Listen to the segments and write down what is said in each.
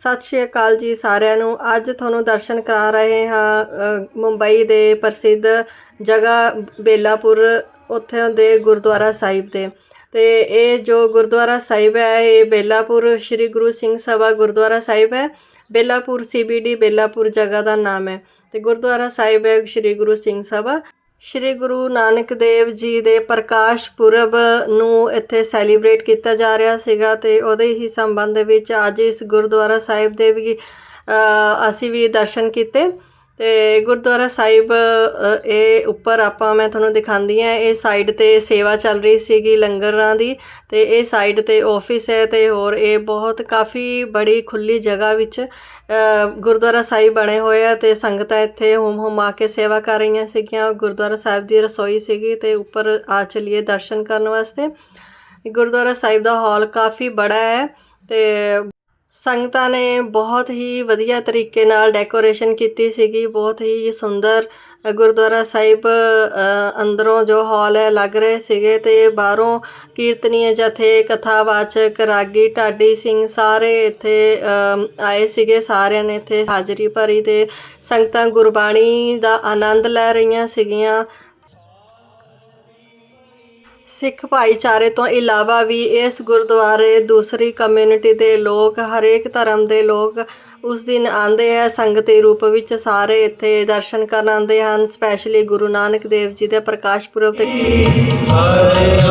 ਸਤਿ ਸ਼੍ਰੀ ਅਕਾਲ ਜੀ ਸਾਰਿਆਂ ਨੂੰ। ਅੱਜ ਤੁਹਾਨੂੰ ਦਰਸ਼ਨ ਕਰਾ ਰਹੇ ਹਾਂ ਮੁੰਬਈ ਦੇ ਪ੍ਰਸਿੱਧ ਜਗ੍ਹਾ ਬੇਲਾਪੁਰ, ਉੱਥੇ ਦੇ ਗੁਰਦੁਆਰਾ ਸਾਹਿਬ ਦੇ ਤੇ ਇਹ ਜੋ ਗੁਰਦੁਆਰਾ ਸਾਹਿਬ ਹੈ, ਇਹ ਬੇਲਾਪੁਰ ਸ੍ਰੀ ਗੁਰੂ ਸਿੰਘ ਸਭਾ ਗੁਰਦੁਆਰਾ ਸਾਹਿਬ ਹੈ। ਬੇਲਾਪੁਰ, ਸੀਬੀਡੀ ਬੇਲਾਪੁਰ ਜਗ੍ਹਾ ਦਾ ਨਾਮ ਹੈ। ਤੇ ਗੁਰਦੁਆਰਾ ਸਾਹਿਬ ਹੈ ਸ੍ਰੀ ਗੁਰੂ ਸਿੰਘ ਸਭਾ। ਸ਼੍ਰੀ ਗੁਰੂ ਨਾਨਕ ਦੇਵ ਜੀ ਦੇ ਪ੍ਰਕਾਸ਼ ਪੁਰਬ ਨੂੰ ਇੱਥੇ ਸੈਲੀਬ੍ਰੇਟ ਕੀਤਾ ਜਾ ਰਿਹਾ ਸੀਗਾ ਤੇ ਉਹਦੇ ਹੀ ਸੰਬੰਧ ਵਿੱਚ ਅੱਜ ਇਸ ਗੁਰਦੁਆਰਾ ਸਾਹਿਬ ਦੇ ਵੀ ਅਸੀਂ ਵੀ ਦਰਸ਼ਨ ਕੀਤੇ। ਤੇ ਗੁਰਦੁਆਰਾ ਸਾਹਿਬ ਇਹ ਉੱਪਰ ਆਪਾਂ, ਮੈਂ ਤੁਹਾਨੂੰ ਦਿਖਾਉਂਦੀ ਹਾਂ, ਇਹ ਸਾਈਡ ਤੇ ਸੇਵਾ ਚੱਲ ਰਹੀ ਸੀਗੀ ਲੰਗਰਾਂ ਦੀ ਤੇ ਇਹ ਸਾਈਡ ਤੇ ਆਫਿਸ ਹੈ ਤੇ ਹੋਰ ਇਹ ਬਹੁਤ ਕਾਫੀ ਬੜੀ ਖੁੱਲੀ ਜਗ੍ਹਾ ਵਿੱਚ ਗੁਰਦੁਆਰਾ ਸਾਹਿਬ ਬਣੇ ਹੋਏ ਆ ਤੇ ਸੰਗਤਾਂ ਇੱਥੇ ਹੁਮ ਹੁਮਾ ਕੇ ਸੇਵਾ ਕਰ ਰਹੀਆਂ ਸੀਗੀਆਂ। ਗੁਰਦੁਆਰਾ ਸਾਹਿਬ ਦੀ ਰਸੋਈ ਸੀਗੀ ਤੇ ਉੱਪਰ ਆ ਚਲੀਏ ਦਰਸ਼ਨ ਕਰਨ ਵਾਸਤੇ। ਗੁਰਦੁਆਰਾ ਸਾਹਿਬ ਦਾ ਹਾਲ ਕਾਫੀ ਬੜਾ ਹੈ ਤੇ ਸੰਗਤਾਂ ਨੇ ਬਹੁਤ ਹੀ ਵਧੀਆ ਤਰੀਕੇ ਨਾਲ ਡੈਕੋਰੇਸ਼ਨ ਕੀਤੀ ਸੀਗੀ, ਬਹੁਤ ਹੀ ਸੁੰਦਰ ਗੁਰਦੁਆਰਾ ਸਾਹਿਬ ਅੰਦਰੋਂ ਜੋ ਹਾਲ ਹੈ, ਲੱਗ ਰਹੇ ਸੀਗੇ ਤੇ ਬਾਹਰੋਂ ਕੀਰਤਨੀਏ ਜਥੇ, ਕਥਾਵਾਚਕ, ਰਾਗੀ, ਢਾਡੀ ਸਿੰਘ ਸਾਰੇ ਇੱਥੇ ਆਏ ਸੀਗੇ, ਸਾਰਿਆਂ ਨੇ ਇੱਥੇ ਹਾਜ਼ਰੀ ਭਰੀ ਤੇ ਸੰਗਤਾਂ ਗੁਰਬਾਣੀ ਦਾ ਆਨੰਦ ਲੈ ਰਹੀਆਂ ਸੀਗੀਆਂ। ਸਿੱਖ ਭਾਈਚਾਰੇ ਤੋਂ ਇਲਾਵਾ ਵੀ ਇਸ ਗੁਰਦੁਆਰੇ, ਦੂਸਰੀ ਕਮਿਊਨਿਟੀ ਦੇ ਲੋਕ, ਹਰੇਕ ਧਰਮ ਦੇ ਲੋਕ ਉਸ ਦਿਨ ਆਉਂਦੇ ਹੈ। ਸੰਗਤੀ ਰੂਪ ਵਿੱਚ ਸਾਰੇ ਇੱਥੇ ਦਰਸ਼ਨ ਕਰਨ ਆਉਂਦੇ ਹਨ ਸਪੈਸ਼ਲੀ ਗੁਰੂ ਨਾਨਕ ਦੇਵ ਜੀ ਦੇ ਪ੍ਰਕਾਸ਼ ਪੁਰਬ ਤੇ। ਹਰਿਆਵਲੀ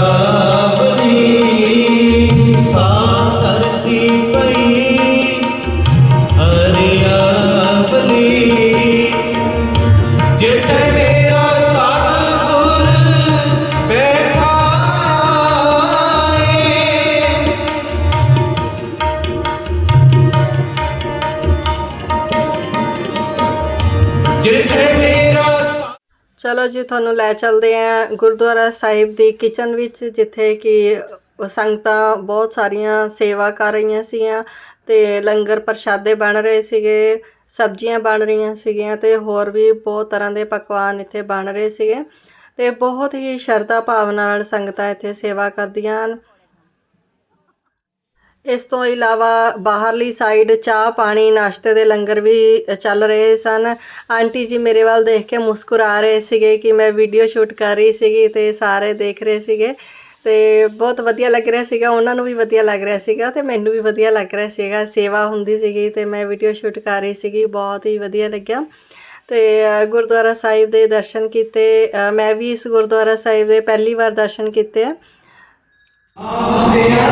ਜਿੱਥੇ ਮੇਰਾ ਚਲੋ ਜੀ, ਤੁਹਾਨੂੰ ਲੈ ਚੱਲਦੇ ਆਂ ਗੁਰਦੁਆਰਾ ਸਾਹਿਬ ਦੀ ਕਿਚਨ ਵਿੱਚ, ਜਿੱਥੇ ਕਿ ਸੰਗਤਾਂ ਬਹੁਤ ਸਾਰੀਆਂ ਸੇਵਾ ਕਰ ਰਹੀਆਂ ਸੀਗੀਆਂ ਤੇ ਲੰਗਰ ਪ੍ਰਸ਼ਾਦੇ ਬਣ ਰਹੇ ਸੀਗੇ, ਸਬਜ਼ੀਆਂ ਬਣ ਰਹੀਆਂ ਸੀਗੀਆਂ ਤੇ ਹੋਰ ਵੀ ਬਹੁਤ ਤਰ੍ਹਾਂ ਦੇ ਪਕਵਾਨ ਇੱਥੇ ਬਣ ਰਹੇ ਸੀਗੇ ਤੇ ਬਹੁਤ ਹੀ ਸ਼ਰਧਾ ਭਾਵਨਾ ਨਾਲ ਸੰਗਤਾਂ ਇੱਥੇ ਸੇਵਾ ਕਰਦੀਆਂ ਹਨ। ਇਸ ਤੋਂ ਇਲਾਵਾ ਬਾਹਰਲੀ ਸਾਈਡ ਚਾਹ ਪਾਣੀ ਨਾਸ਼ਤੇ ਦੇ ਲੰਗਰ ਵੀ ਚੱਲ ਰਹੇ ਸਨ। ਆਂਟੀ ਜੀ ਮੇਰੇ ਵੱਲ ਦੇਖ ਕੇ ਮੁਸਕਰਾ ਰਹੇ ਸੀਗੇ ਕਿ ਮੈਂ ਵੀਡੀਓ ਸ਼ੂਟ ਕਰ ਰਹੀ ਸੀਗੀ ਤੇ ਸਾਰੇ ਦੇਖ ਰਹੇ ਸੀਗੇ ਤੇ ਬਹੁਤ ਵਧੀਆ ਲੱਗ ਰਿਹਾ ਸੀਗਾ, ਉਹਨਾਂ ਨੂੰ ਵੀ ਵਧੀਆ ਲੱਗ ਰਿਹਾ ਸੀਗਾ ਤੇ ਮੈਨੂੰ ਵੀ ਵਧੀਆ ਲੱਗ ਰਿਹਾ ਸੀਗਾ, ਸੇਵਾ ਹੁੰਦੀ ਸੀਗੀ ਤੇ ਮੈਂ ਵੀਡੀਓ ਸ਼ੂਟ ਕਰ ਰਹੀ ਸੀਗੀ, ਬਹੁਤ ਹੀ ਵਧੀਆ ਲੱਗਿਆ। ਤੇ ਗੁਰਦੁਆਰਾ ਸਾਹਿਬ ਦੇ ਦਰਸ਼ਨ ਕੀਤੇ ਮੈਂ ਵੀ ਇਸ ਗੁਰਦੁਆਰਾ ਸਾਹਿਬ ਦੇ ਪਹਿਲੀ ਵਾਰ ਦਰਸ਼ਨ ਕੀਤੇ। ਆ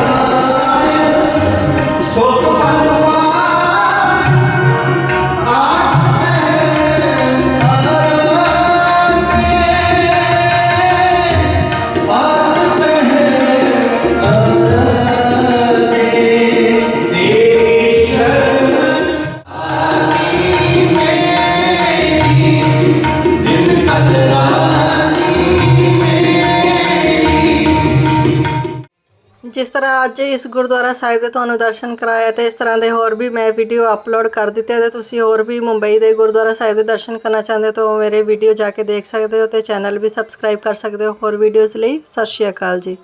ਤਰ੍ਹਾਂ ਅੱਜ ਇਸ ਗੁਰਦੁਆਰਾ ਸਾਹਿਬ ਦੇ ਤੁਹਾਨੂੰ ਦਰਸ਼ਨ ਕਰਾਇਆ ਤੇ ਇਸ ਤਰ੍ਹਾਂ ਦੇ ਹੋਰ ਵੀ ਮੈਂ ਵੀਡੀਓ ਅਪਲੋਡ ਕਰ ਦਿੱਤੇ ਤੇ ਤੁਸੀਂ ਹੋਰ ਵੀ ਮੁੰਬਈ ਦੇ ਗੁਰਦੁਆਰਾ ਸਾਹਿਬ ਦੇ ਦਰਸ਼ਨ ਕਰਨਾ ਚਾਹੁੰਦੇ ਹੋ ਮੇਰੇ ਵੀਡੀਓ ਜਾ ਕੇ ਦੇਖ ਸਕਦੇ ਹੋ ਤੇ ਚੈਨਲ ਵੀ ਸਬਸਕ੍ਰਾਈਬ ਕਰ ਸਕਦੇ ਹੋ। ਹੋਰ ਵੀਡੀਓਜ਼ ਲਈ ਸਤਿ ਸ਼੍ਰੀ ਅਕਾਲ ਜੀ।